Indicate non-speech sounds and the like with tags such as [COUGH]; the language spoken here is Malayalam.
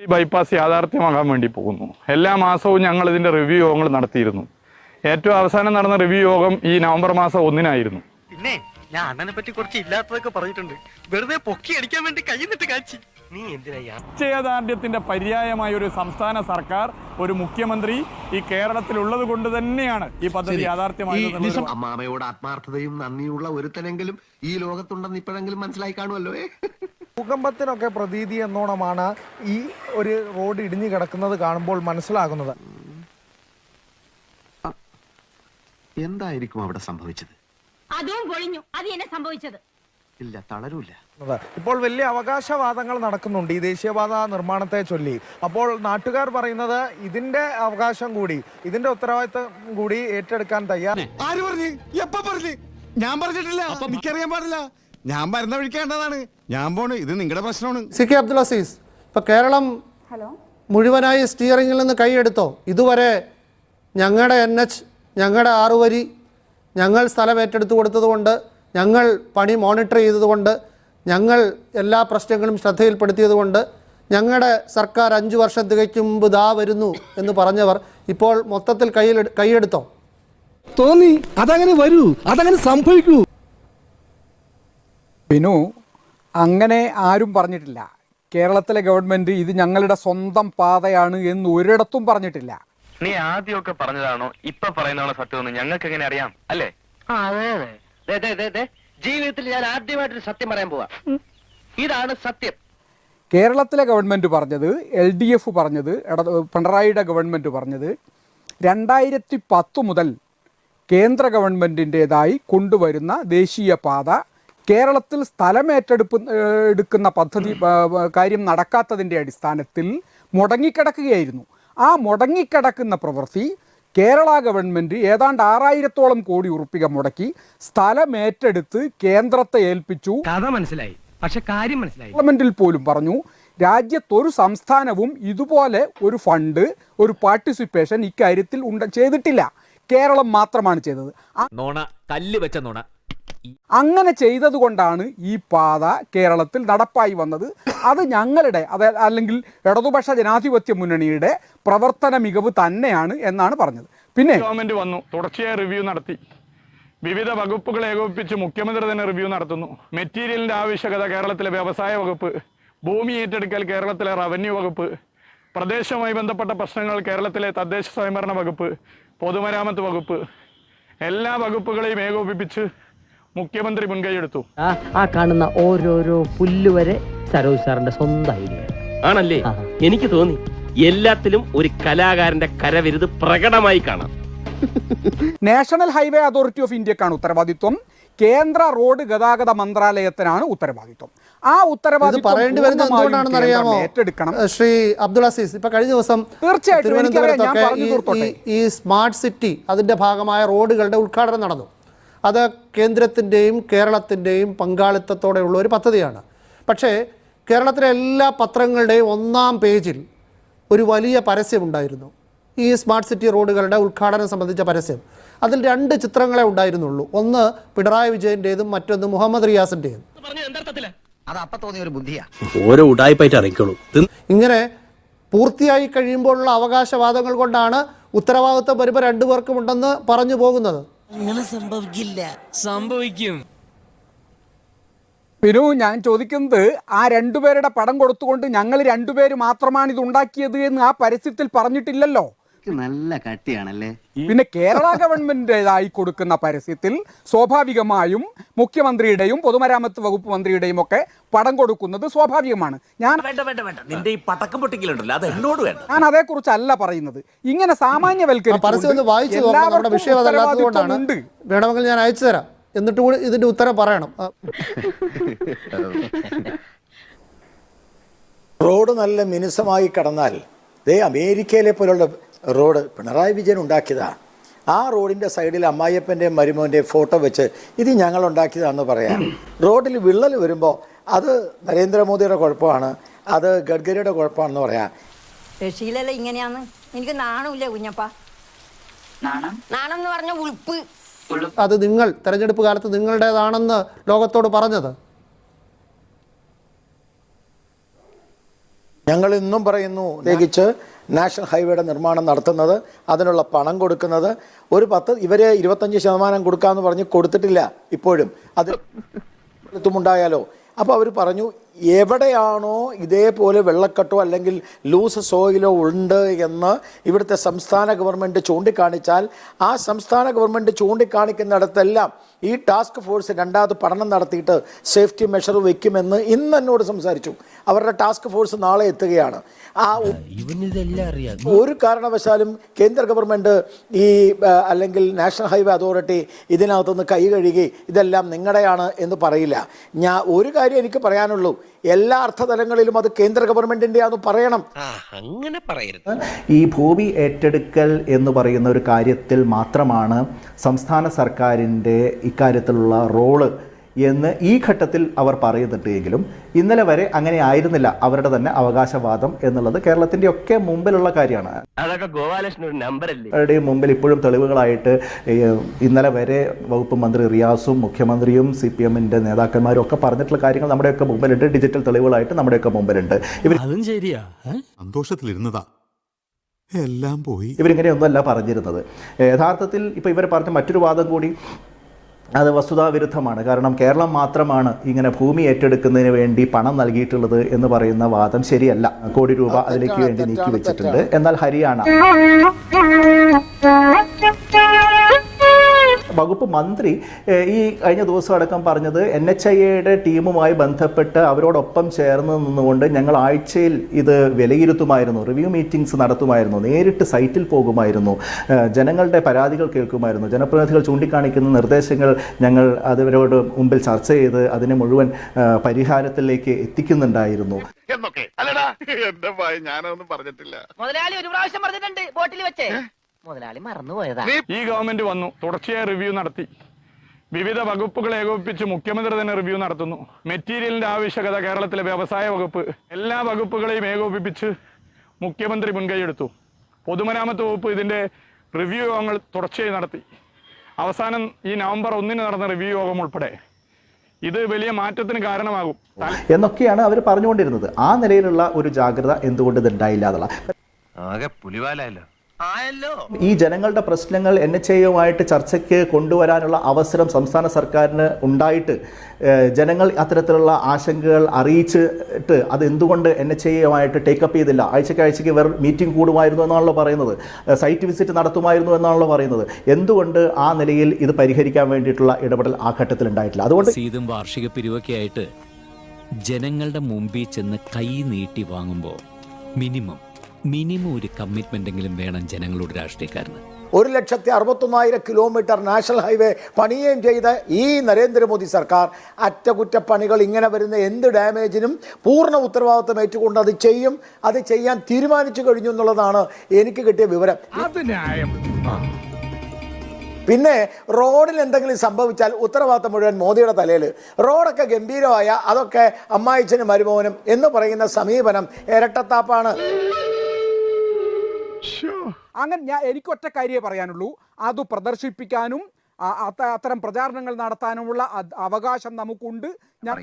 ഈ ബൈപ്പാസ് യാഥാർത്ഥ്യമാകാൻ വേണ്ടി പോകുന്നു. എല്ലാ മാസവും ഞങ്ങൾ ഇതിന്റെ റിവ്യൂ യോഗങ്ങൾ നടത്തിയിരുന്നു. ഏറ്റവും അവസാനം നടന്ന റിവ്യൂ യോഗം ഈ നവംബർ മാസം ഒന്നിനായിരുന്നു. പിന്നെ ഞാൻ അണ്ണനെ പറ്റി കുറച്ച് ഇല്ലാത്തതൊക്കെ പറഞ്ഞിട്ടുണ്ട്. വെറുതെ പൊക്കി അടിക്കാൻ വേണ്ടി കഴിഞ്ഞിട്ട് കാച്ചി. നീ എന്തിനാ നിശ്ചയദാർഢ്യത്തിന്റെ പര്യായമായ ഒരു സംസ്ഥാന സർക്കാർ ഒരു മുഖ്യമന്ത്രി ഈ കേരളത്തിലുള്ളത് കൊണ്ട് തന്നെയാണ് ഈ പദ്ധതി യാഥാർത്ഥ്യമായത് അമ്മാമയോട് ആത്മാർത്ഥതയും നന്ദിയുള്ള ഒരുത്തനെങ്കിലും ഈ ലോകത്തുണ്ടെന്ന് ഇപ്പോഴെങ്കിലും മനസ്സിലായി കാണുമല്ലോ ഭൂകമ്പത്തിനൊക്കെ പ്രതീതി എന്നോണമാണ് ഈ ഒരു റോഡ് ഇടിഞ്ഞു കിടക്കുന്നത് കാണുമ്പോൾ മനസ്സിലാകുന്നത്. എന്തായിരിക്കും അവിടെ സംഭവിച്ചത്? അതും പൊളിഞ്ഞു. അത് എന്നെ സംഭവിച്ചത്. ഇല്ല തളരൂല. ഇപ്പോൾ വലിയ അവകാശവാദങ്ങൾ നടക്കുന്നുണ്ട് ഈ ദേശീയപാത നിർമ്മാണത്തെ ചൊല്ലി. അപ്പോൾ നാട്ടുകാർ പറയുന്നത് ഇതിന്റെ അവകാശം കൂടി ഇതിന്റെ ഉത്തരവാദിത്തം കൂടി ഏറ്റെടുക്കാൻ തയ്യാർ ഞാൻ പറഞ്ഞിട്ടില്ല. എനിക്കറിയാൻ പാടില്ല. ഞാൻ വരുന്ന വഴിക്കേണ്ടതാണ് ഞാൻ പോണ്. ഇത് നിങ്ങളുടെ പ്രശ്നമാണ്. സി കെ അബ്ദുൽ അസീസ് ഇപ്പൊ കേരളം ഹലോ. മുഴുവനായി സ്റ്റിയറിംഗിൽ നിന്ന് കൈയെടുത്തോ ഇതുവരെ ഞങ്ങളുടെ എൻ എച്ച് ഞങ്ങളുടെ ആറുവരി ഞങ്ങൾ സ്ഥലം ഏറ്റെടുത്ത് കൊടുത്തതുകൊണ്ട് ഞങ്ങൾ പണി മോണിറ്റർ ചെയ്തതുകൊണ്ട് ഞങ്ങൾ എല്ലാ പ്രശ്നങ്ങളും ശ്രദ്ധയിൽപ്പെടുത്തിയതുകൊണ്ട് ഞങ്ങളുടെ സർക്കാർ അഞ്ച് വർഷം തികയ്ക്കും മുമ്പ് ദാ വരുന്നു എന്ന് പറഞ്ഞവർ ഇപ്പോൾ മൊത്തത്തിൽ കയ്യിൽ കൈയെടുത്തോ തോന്നി. അതങ്ങനെ വരൂ. അതങ്ങനെ സംഭവിക്കൂ. ബിനു അങ്ങനെ ആരും പറഞ്ഞിട്ടില്ല. കേരളത്തിലെ ഗവൺമെന്റ് ഇത് ഞങ്ങളുടെ സ്വന്തം പാതയാണ് എന്ന് ഒരിടത്തും പറഞ്ഞിട്ടില്ല. നീ ആദ്യമൊക്കെ പറഞ്ഞതാണോ? ഇപ്പൊ പറയുന്നതാണോ സത്യമെന്ന് ഞങ്ങൾക്ക് എങ്ങനെ അറിയാം? അല്ലേ? ജീവിതത്തിൽ ഞാൻ ആദ്യമായിട്ടൊരു സത്യം പറയാൻ പോവാ. ഇതാണ് സത്യം. കേരളത്തിലെ ഗവൺമെന്റ് പറഞ്ഞത് എൽ ഡി എഫ് പറഞ്ഞത് പിണറായിയുടെ ഗവൺമെന്റ് പറഞ്ഞത് രണ്ടായിരത്തി പത്ത് മുതൽ കേന്ദ്ര ഗവൺമെന്റിന്റെതായി കൊണ്ടുവരുന്ന ദേശീയപാത കേരളത്തിൽ സ്ഥലമേറ്റെടുപ്പ് എടുക്കുന്ന പദ്ധതി കാര്യം നടക്കാത്തതിന്റെ അടിസ്ഥാനത്തിൽ മുടങ്ങിക്കിടക്കുകയായിരുന്നു. ആ മുടങ്ങിക്കിടക്കുന്ന പ്രവൃത്തി കേരള ഗവൺമെന്റ് ഏതാണ്ട് ആറായിരത്തോളം കോടി ഉറുപ്പിക മുടക്കി സ്ഥലമേറ്റെടുത്ത് കേന്ദ്രത്തെ ഏൽപ്പിച്ചു. കഥ മനസ്സിലായി. പക്ഷെ കാര്യം മനസ്സിലായി. പാർലമെന്റിൽ പോലും പറഞ്ഞു രാജ്യത്തൊരു സംസ്ഥാനവും ഇതുപോലെ ഒരു ഫണ്ട് ഒരു പാർട്ടിസിപ്പേഷൻ ഇക്കാര്യത്തിൽ ഉണ്ട ചെയ്തിട്ടില്ല. കേരളം മാത്രമാണ് ചെയ്തത്. നോണ കല്ല് വെച്ച നോണ. അങ്ങനെ ചെയ്തതുകൊണ്ടാണ് ഈ പാത കേരളത്തിൽ നടപ്പായി വന്നത്. അത് ഞങ്ങളുടെ അത് അല്ലെങ്കിൽ ഇടതുപക്ഷ ജനാധിപത്യ മുന്നണിയുടെ പ്രവർത്തന മികവ് തന്നെയാണ് എന്നാണ് പറഞ്ഞത്. പിന്നെ ഗവൺമെന്റ് വന്നു തുടർച്ചയായി റിവ്യൂ നടത്തി. വിവിധ വകുപ്പുകൾ ഏകോപിപ്പിച്ച് മുഖ്യമന്ത്രി തന്നെ റിവ്യൂ നടത്തുന്നു. മെറ്റീരിയലിന്റെ ആവശ്യകത കേരളത്തിലെ വ്യവസായ വകുപ്പ് ഭൂമി ഏറ്റെടുക്കൽ കേരളത്തിലെ റവന്യൂ വകുപ്പ് പ്രദേശവുമായി ബന്ധപ്പെട്ട പ്രശ്നങ്ങൾ കേരളത്തിലെ തദ്ദേശ സ്വയംഭരണ വകുപ്പ് പൊതുമരാമത്ത് വകുപ്പ് എല്ലാ വകുപ്പുകളെയും ഏകോപിപ്പിച്ച് മുഖ്യമന്ത്രി മുൻകൈയെടുത്തു. ആ കാണുന്ന ഓരോരോ പുല്ലുവരെ സരോജ് സാറിന്റെ സ്വന്തം ഐഡിയ. ആണല്ലേ? എനിക്ക് തോന്നി എല്ലാത്തിലും ഒരു കലാകാരന്റെ കരവിരുത് പ്രകടമായി കാണാം. നാഷണൽ ഹൈവേ അതോറിറ്റി ഓഫ് ഇന്ത്യക്കാണ് ഉത്തരവാദിത്വം. കേന്ദ്ര റോഡ് ഗതാഗത മന്ത്രാലയത്തിനാണ് ഉത്തരവാദിത്വം. ആ ഉത്തരവാദിത്വം പറയേണ്ടി വരുന്നത് എന്തുകൊണ്ടാണെന്ന് അറിയാമോ ഏറ്റെടുക്കണം. ശ്രീ അബ്ദുൾ അസീസ് ഇപ്പൊ കഴിഞ്ഞ ദിവസം തീർച്ചയായിട്ടും ഞാൻ പറഞ്ഞു ഈ- ഈ- ഈ സ്മാർട്ട് സിറ്റി അതിന്റെ ഭാഗമായ റോഡുകളുടെ ഉദ്ഘാടനം നടന്നു. അത് കേന്ദ്രത്തിന്റെയും കേരളത്തിന്റെയും പങ്കാളിത്തത്തോടെയുള്ള ഒരു പദ്ധതിയാണ്. പക്ഷേ കേരളത്തിലെ എല്ലാ പത്രങ്ങളുടെയും ഒന്നാം പേജിൽ ഒരു വലിയ പരസ്യമുണ്ടായിരുന്നു ഈ സ്മാർട്ട് സിറ്റി റോഡുകളുടെ ഉദ്ഘാടനം സംബന്ധിച്ച പരസ്യം. അതിൽ രണ്ട് ചിത്രങ്ങളെ ഉണ്ടായിരുന്നുള്ളൂ. ഒന്ന് പിണറായി വിജയന്റേതും മറ്റൊന്ന് മുഹമ്മദ് ബുദ്ധിയാ. ഓരോ ഇങ്ങനെ പൂർത്തിയായി കഴിയുമ്പോഴുള്ള അവകാശവാദങ്ങൾ കൊണ്ടാണ് ഉത്തരവാദിത്വം വരുമ്പോൾ രണ്ടുപേർക്കും ഉണ്ടെന്ന് പറഞ്ഞു പോകുന്നത്. പിന്നു ഞാൻ ചോദിക്കുന്നത് ആ രണ്ടുപേരുടെ പടം കൊടുത്തുകൊണ്ട് ഞങ്ങൾ രണ്ടുപേര് മാത്രമാണ് ഇത് ഉണ്ടാക്കിയത് എന്ന് ആ പരസ്യത്തിൽ പറഞ്ഞിട്ടില്ലല്ലോ? നല്ല കട്ടിയാണല്ലേ? പിന്നെ കേരള ഗവൺമെന്റിന്റെതായി കൊടുക്കുന്ന പരസ്യത്തിൽ സ്വാഭാവികമായും മുഖ്യമന്ത്രിയുടെയും പൊതുമരാമത്ത് വകുപ്പ് മന്ത്രിയുടെയും ഒക്കെ പടം കൊടുക്കുന്നത് സ്വാഭാവികമാണ്. ഞാൻ വേണ്ട വേണ്ട വേണ്ട. നിന്റെ ഈ പടക്കം പൊട്ടിക്കലുണ്ടല്ലോ. അത് എന്നോട് വേണ്ട. ഞാൻ അതേക്കുറിച്ചല്ല പറയുന്നത്. ഇങ്ങനെ പരസ്യം ഒന്ന് വായിച്ചു നമ്മുടെ വിഷയം. വേണമെങ്കിൽ ഞാൻ അയച്ചു തരാം. എന്നിട്ട് കൂടി ഇതിന്റെ ഉത്തരം പറയണം. ആ, റോഡ് നല്ല മിനുസമായി കടന്നാൽ ദേ അമേരിക്കയിലെ പോലുള്ള റോഡ് പിണറായി വിജയൻ ഉണ്ടാക്കിയതാണ് ആ റോഡിന്റെ സൈഡിൽ അമ്മായിയപ്പന്റെയും മരുമോന്റെയും ഫോട്ടോ വെച്ച് ഇത് ഞങ്ങൾ ഉണ്ടാക്കിയതാണെന്ന് പറയാം. റോഡിൽ വിള്ളൽ വരുമ്പോൾ അത് നരേന്ദ്രമോദിയുടെ കുഴപ്പമാണ് അത് ഗഡ്കരിയുടെ കുഴപ്പമാണെന്ന് പറയാം. ശീലല്ല ഇങ്ങനെയാന്ന്? എനിക്ക് നാണമില്ല കുഞ്ഞപ്പ. നാണം? നാണം എന്ന് പറഞ്ഞ ഉൾപ്പ് അത് നിങ്ങൾ തെരഞ്ഞെടുപ്പ് കാലത്ത് നിങ്ങളുടേതാണെന്ന് ലോകത്തോട് പറഞ്ഞത്? ഞങ്ങൾ ഇന്നും പറയുന്നു പ്രത്യേകിച്ച് നാഷണൽ ഹൈവേയുടെ നിർമ്മാണം നടത്തുന്നത് അതിനുള്ള പണം കൊടുക്കുന്നത്. ഒരു പത്ത് ഇവരെ ഇരുപത്തഞ്ച് ശതമാനം കൊടുക്കാമെന്ന് പറഞ്ഞ് കൊടുത്തിട്ടില്ല ഇപ്പോഴും. അത് [LAUGHS] ഉണ്ടായാലോ അപ്പോൾ അവർ പറഞ്ഞു എവിടെയാണോ ഇതേപോലെ വെള്ളക്കെട്ടോ അല്ലെങ്കിൽ ലൂസ് സോയിലോ ഉണ്ട് എന്ന് ഇവിടുത്തെ സംസ്ഥാന ഗവൺമെന്റ് ചൂണ്ടിക്കാണിച്ചാൽ ആ സംസ്ഥാന ഗവൺമെന്റ് ചൂണ്ടിക്കാണിക്കുന്നിടത്തെല്ലാം ഈ ടാസ്ക് ഫോഴ്സ് രണ്ടാമത് പഠനം നടത്തിയിട്ട് സേഫ്റ്റി മെഷർ വെക്കുമെന്ന് ഇന്ന് എന്നോട് സംസാരിച്ചു. അവരുടെ ടാസ്ക് ഫോഴ്സ് നാളെ എത്തുകയാണ്. ആ ഒരു കാരണവശാലും കേന്ദ്ര ഗവൺമെന്റ് ഈ അല്ലെങ്കിൽ നാഷണൽ ഹൈവേ അതോറിറ്റി ഇതിനകത്തുനിന്ന് കൈ കഴുകി ഇതെല്ലാം നിങ്ങളുടെയാണ് എന്ന് പറയില്ല. ഞാൻ ഒരു കാര്യം എനിക്ക് പറയാനുള്ളൂ. എല്ലാ അർത്ഥതലങ്ങളിലും അത് കേന്ദ്ര ഗവൺമെന്റിന്റെ ആണെന്ന് പറയണം. അങ്ങനെ പറയരുത്. ഈ ഭൂമി ഏറ്റെടുക്കൽ എന്ന് പറയുന്ന ഒരു കാര്യത്തിൽ മാത്രമാണ് സംസ്ഥാന സർക്കാരിന്റെ ഇക്കാര്യത്തിലുള്ള റോൾ എന്ന് ഈ ഘട്ടത്തിൽ അവർ പറയുന്നുണ്ട് എങ്കിലും ഇന്നലെ വരെ അങ്ങനെ ആയിരുന്നില്ല അവരുടെ തന്നെ അവകാശവാദം എന്നുള്ളത് കേരളത്തിന്റെ ഒക്കെ മുമ്പിലുള്ള കാര്യമാണ്. അതൊക്കെ ഗോപാലകൃഷ്ണൻ നമ്പർ അല്ലേ അവരുടെയും മുമ്പിൽ ഇപ്പോഴും തെളിവുകളായിട്ട് ഇന്നലെ വരെ വകുപ്പ് മന്ത്രി റിയാസും മുഖ്യമന്ത്രിയും സി പി എമ്മിന്റെ നേതാക്കന്മാരും ഒക്കെ പറഞ്ഞിട്ടുള്ള കാര്യങ്ങൾ നമ്മുടെയൊക്കെ മുമ്പിലുണ്ട്. ഡിജിറ്റൽ തെളിവുകളായിട്ട് നമ്മുടെയൊക്കെ മുമ്പിലുണ്ട്. ഇവർ അതും ശരിയാ സന്തോഷത്തിലിരുന്നതാ. എല്ലാം പോയി. ഇവരിങ്ങനെയൊന്നുമല്ല പറഞ്ഞിരുന്നത്. യഥാർത്ഥത്തിൽ ഇപ്പോൾ ഇവർ പറഞ്ഞ മറ്റൊരു വാദം കൂടി അത് വസ്തുതാവിരുദ്ധമാണ്. കാരണം കേരളം മാത്രമാണ് ഇങ്ങനെ ഭൂമി ഏറ്റെടുക്കുന്നതിന് വേണ്ടി പണം നൽകിയിട്ടുള്ളത് എന്ന് പറയുന്ന വാദം ശരിയല്ല. കോടി രൂപ അതിലേക്ക് വേണ്ടി നീക്കി വെച്ചിട്ടുണ്ട്. എന്നാൽ ഹരിയാന. വകുപ്പ് മന്ത്രി ഈ കഴിഞ്ഞ ദിവസം അടക്കം പറഞ്ഞത് എൻ എച്ച് ഐ എയുടെ ടീമുമായി ബന്ധപ്പെട്ട് അവരോടൊപ്പം ചേർന്ന് നിന്നുകൊണ്ട് ഞങ്ങൾ ആഴ്ചയിൽ ഇത് വിലയിരുത്തുമായിരുന്നു റിവ്യൂ മീറ്റിംഗ്സ് നടത്തുമായിരുന്നു നേരിട്ട് സൈറ്റിൽ പോകുമായിരുന്നു ജനങ്ങളുടെ പരാതികൾ കേൾക്കുമായിരുന്നു ജനപ്രതിനിധികൾ ചൂണ്ടിക്കാണിക്കുന്ന നിർദ്ദേശങ്ങൾ ഞങ്ങൾ അതിവരോട് മുമ്പിൽ ചർച്ച ചെയ്ത് അതിനെ മുഴുവൻ പരിഹാരത്തിലേക്ക് എത്തിക്കുന്നുണ്ടായിരുന്നു. എന്നൊക്കെ. അല്ലടാ എന്റെ ഭയ ഞാനൊന്നും പറഞ്ഞിട്ടില്ല. മുതലാളി ഒരു പ്രാവശ്യം പറഞ്ഞിട്ടുണ്ട് ബോട്ടിൽ വെച്ചേ. മുതലാളി മറന്നുപോയതാ ഈ ഗവൺമെന്റ് വന്നു. തുടർച്ചയായ റിവ്യൂ നടത്തി. വിവിധ വകുപ്പുകൾ ഏകോപിപ്പിച്ച് മുഖ്യമന്ത്രി തന്നെ റിവ്യൂ നടത്തുന്നു. മെറ്റീരിയലിന്റെ ആവശ്യകത കേരളത്തിലെ വ്യവസായ വകുപ്പ്. എല്ലാ വകുപ്പുകളെയും ഏകോപിപ്പിച്ച് മുഖ്യമന്ത്രി മുൻകൈയെടുത്തു. പൊതുമരാമത്ത് വകുപ്പ് ഇതിന്റെ റിവ്യൂ യോഗങ്ങൾ തുടർച്ചയായി നടത്തി. അവസാനം ഈ നവംബർ ഒന്നിന് നടന്ന റിവ്യൂ യോഗം ഉൾപ്പെടെ. ഇത് വലിയ മാറ്റത്തിന് കാരണമാകും. എന്നൊക്കെയാണ് അവർ പറഞ്ഞുകൊണ്ടിരുന്നത്. ആ നിലയിലുള്ള ഒരു ജാഗ്രത എന്തുകൊണ്ട് ഇതുണ്ടായില്ല എന്നുള്ള. ആകെ പുലിവാലല്ലോ ഈ ജനങ്ങളുടെ പ്രശ്നങ്ങൾ എൻ എച്ച് എയുമായിട്ട് ചർച്ചയ്ക്ക് കൊണ്ടുവരാനുള്ള അവസരം സംസ്ഥാന സർക്കാരിന് ഉണ്ടായിട്ട് ജനങ്ങൾ അത്തരത്തിലുള്ള ആശങ്കകൾ അറിയിച്ചിട്ട് അത് എന്തുകൊണ്ട് എൻ എച്ച് എയുമായിട്ട് ടേക്കപ്പ് ചെയ്തില്ല? ആഴ്ചയ്ക്ക് ആഴ്ചയ്ക്ക് ഇവർ മീറ്റിംഗ് കൂടുമായിരുന്നു എന്നാണല്ലോ പറയുന്നത്. സൈറ്റ് വിസിറ്റ് നടത്തുമായിരുന്നു എന്നാണല്ലോ പറയുന്നത്. എന്തുകൊണ്ട് ആ നിലയിൽ ഇത് പരിഹരിക്കാൻ വേണ്ടിയിട്ടുള്ള ഇടപെടൽ ആ ഘട്ടത്തിൽ ഉണ്ടായിട്ടില്ല? അതുകൊണ്ട് സീതും വാർഷിക പിരിവൊക്കെ ആയിട്ട് ജനങ്ങളുടെ മുമ്പിൽ ചെന്ന് കൈ നീട്ടി വാങ്ങുമ്പോൾ മിനിമം മിനിമം ഒരു കമ്മിറ്റ്മെന്റ് എങ്കിലും വേണം ജനങ്ങളോട് രാഷ്ട്രീയക്കാരന്. ഒരു ലക്ഷത്തി അറുപത്തൊന്നായിരം കിലോമീറ്റർ നാഷണൽ ഹൈവേ പണിയുകയും ചെയ്ത ഈ നരേന്ദ്രമോദി സർക്കാർ അറ്റകുറ്റപ്പണികൾ ഇങ്ങനെ വരുന്ന എന്ത് ഡാമേജിനും പൂർണ ഉത്തരവാദിത്വം ഏറ്റുകൊണ്ട് അത് ചെയ്യും അത് ചെയ്യാൻ തീരുമാനിച്ചു കഴിഞ്ഞു എന്നുള്ളതാണ് എനിക്ക് കിട്ടിയ വിവരം. പിന്നെ റോഡിൽ എന്തെങ്കിലും സംഭവിച്ചാൽ ഉത്തരവാദിത്തം മുഴുവൻ മോദിയുടെ തലയിൽ. റോഡൊക്കെ ഗംഭീരമായ അതൊക്കെ അമ്മായിച്ചനും മരുമോനും എന്ന് പറയുന്ന സമീപനം ഇരട്ടത്താപ്പാണ്. അങ്ങനെ ഞാൻ എനിക്കൊറ്റ കാര്യമേ പറയാനുള്ളൂ. അത് പ്രദർശിപ്പിക്കാനും അത്തരം പ്രചാരണങ്ങൾ നടത്താനുമുള്ള അവകാശം നമുക്കുണ്ട്. ഞാൻ